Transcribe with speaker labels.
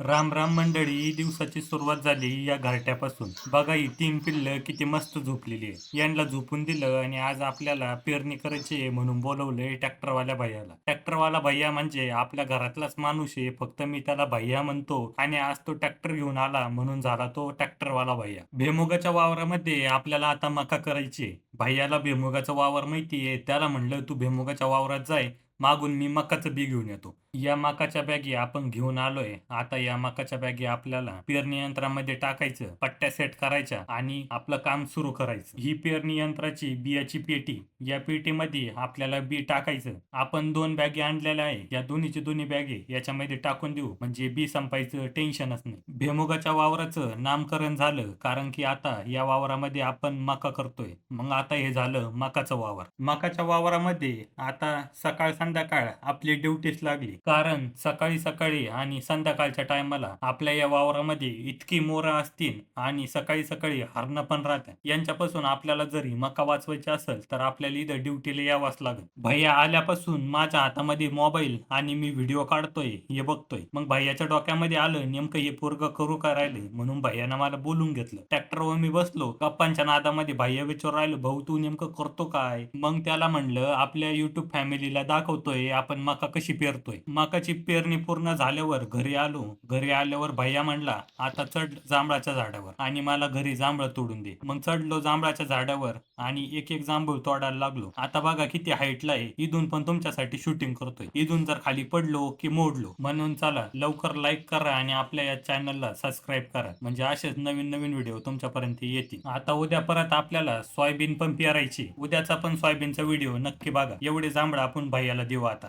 Speaker 1: राम राम मंडळी दिवसाची सुरुवात झाली या घरट्यापासून. बघा ही तीन पिल्लं किती मस्त झोपलेली आहे यांना झोपून दिलं आणि आज आपल्याला पेरणी करायची आहे म्हणून बोलवलंय ट्रॅक्टरवाल्या भैयाला. ट्रॅक्टरवाला भैया म्हणजे आपल्या घरातलाच माणूस आहे. फक्त मी त्याला भैया म्हणतो आणि आज तो ट्रॅक्टर घेऊन आला म्हणून झाला तो ट्रॅक्टरवाला भैया. भेमुगाच्या वावरामध्ये आपल्याला आता मका करायची भैयाला भेमुगाचा वावर माहितीये त्याला म्हणलं तू भेमुगाच्या वावरात जाय. मागून मी मकाचं बी घेऊन येतो. या माकाच्या बॅगी आपण घेऊन आलोय. आता या माकाच्या बॅगी आपल्याला पेरणी यंत्रामध्ये टाकायचं पट्ट्या सेट करायच्या आणि आपलं काम सुरू करायचं. ही पेरणी यंत्राची बियाची पेटी या पेटीमध्ये आपल्याला बी टाकायचं. आपण दोन बॅगी आणलेल्या आहे. या दोन्हीची दोन्ही बॅगे याच्यामध्ये टाकून देऊ. म्हणजे बी संपायचं टेन्शनच नाही. भेमुगाच्या वावराचं नामकरण झालं कारण की आता या वावरामध्ये आपण मका करतोय. मग आता हे झालं मकाचं वावर. मकाच्या वावरामध्ये आता सकाळ संध्याकाळ आपली ड्युटीच लागली. कारण सकाळी सकाळी आणि संध्याकाळच्या टायमाला आपल्या या वावरामध्ये इतकी मोरं असतील आणि सकाळी सकाळी हरणं पण राहतात यांच्यापासून आपल्याला जरी मका वाचवायची असेल तर आपल्याला इथं ड्युटीला यावाच लागेल. भैया आल्यापासून माझ्या हातामध्ये मोबाईल आणि मी व्हिडिओ काढतोय हे बघतोय. मग भैयाच्या डोक्यामध्ये आलं नेमकं हे पोरग करू का राहिले? म्हणून भैयानं मला बोलून घेतलं. ट्रॅक्टरवर मी बसलो गप्पांच्या नादामध्ये भैया विचार राहिलो भाऊ तू नेमकं करतो काय? मग त्याला म्हणलं आपल्या युट्यूब फॅमिलीला दाखवतोय आपण मका कशी पेरतोय. मकाची पेरणी पूर्ण झाल्यावर घरी आलो. घरी आल्यावर भैया म्हणला आता चढ जांभळाच्या झाडावर आणि मला घरी जांभळ तोडून दे. मग चढलो जांभळाच्या झाडावर आणि एक एक जांभूळ तोडायला लागलो. आता बघा किती हाईटला आहे. इथून पण तुमच्यासाठी शूटिंग करतोय. इथून जर खाली पडलो की मोडलो. म्हणून चला लवकर लाईक करा आणि आपल्या या चॅनलला सबस्क्राईब करा. म्हणजे असेच नवीन नवीन व्हिडिओ तुमच्यापर्यंत येतील. आता उद्या परत आपल्याला सोयाबीन पण पेरायची. उद्याचा पण सोयाबीनचा व्हिडिओ नक्की बघा. एवढे जांभळ आपण भैयाला देऊ आता.